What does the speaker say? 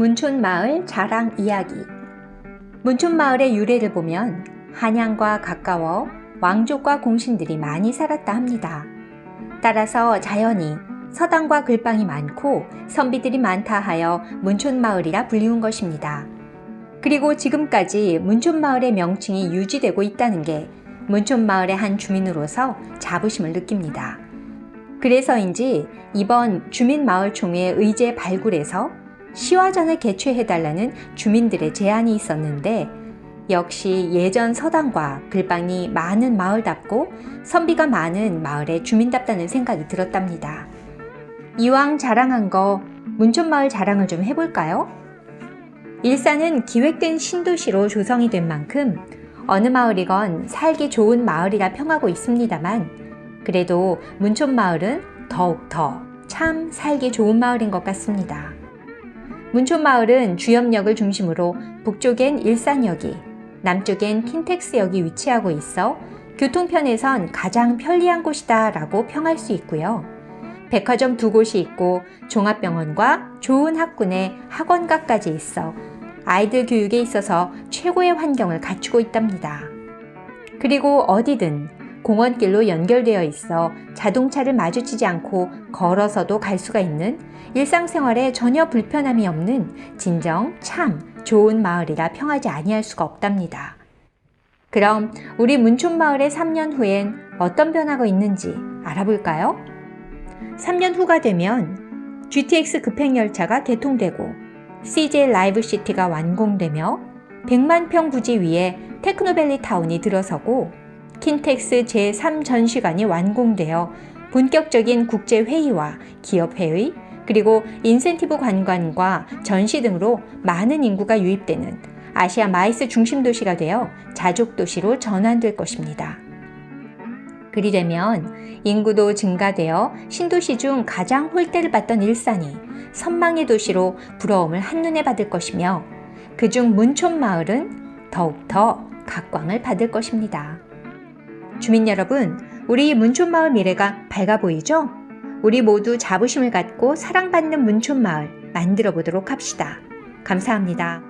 문촌마을 자랑 이야기 문촌마을의 유래를 보면 한양과 가까워 왕족과 공신들이 많이 살았다 합니다. 따라서 자연히 서당과 글방이 많고 선비들이 많다 하여 문촌마을이라 불리운 것입니다. 그리고 지금까지 문촌마을의 명칭이 유지되고 있다는 게 문촌마을의 한 주민으로서 자부심을 느낍니다. 그래서인지 이번 주민마을총회 의제 발굴에서 시화전을 개최해달라는 주민들의 제안이 있었는데 역시 예전 서당과 글방이 많은 마을답고 선비가 많은 마을의 주민답다는 생각이 들었답니다. 이왕 자랑한 거 문촌마을 자랑을 좀 해볼까요? 일산은 기획된 신도시로 조성이 된 만큼 어느 마을이건 살기 좋은 마을이라 평하고 있습니다만 그래도 문촌마을은 더욱더 참 살기 좋은 마을인 것 같습니다. 문촌마을은 주염역을 중심으로 북쪽엔 일산역이, 남쪽엔 킨텍스역이 위치하고 있어 교통편에선 가장 편리한 곳이다 라고 평할 수 있고요. 백화점 두 곳이 있고 종합병원과 좋은 학군의 학원가까지 있어 아이들 교육에 있어서 최고의 환경을 갖추고 있답니다. 그리고 어디든 공원길로 연결되어 있어 자동차를 마주치지 않고 걸어서도 갈 수가 있는 일상생활에 전혀 불편함이 없는 진정 참 좋은 마을이라 평하지 아니할 수가 없답니다. 그럼 우리 문촌마을의 3년 후엔 어떤 변화가 있는지 알아볼까요? 3년 후가 되면 GTX 급행열차가 개통되고 CJ 라이브 시티가 완공되며 100만 평 부지 위에 테크노밸리 타운이 들어서고 킨텍스 제3전시관이 완공되어 본격적인 국제회의와 기업회의, 그리고 인센티브 관광과 전시 등으로 많은 인구가 유입되는 아시아 마이스 중심 도시가 되어 자족 도시로 전환될 것입니다. 그리 되면 인구도 증가되어 신도시 중 가장 홀대를 받던 일산이 선망의 도시로 부러움을 한눈에 받을 것이며 그중 문촌마을은 더욱더 각광을 받을 것입니다. 주민 여러분, 우리 문촌마을 미래가 밝아 보이죠? 우리 모두 자부심을 갖고 사랑받는 문촌마을 만들어 보도록 합시다. 감사합니다.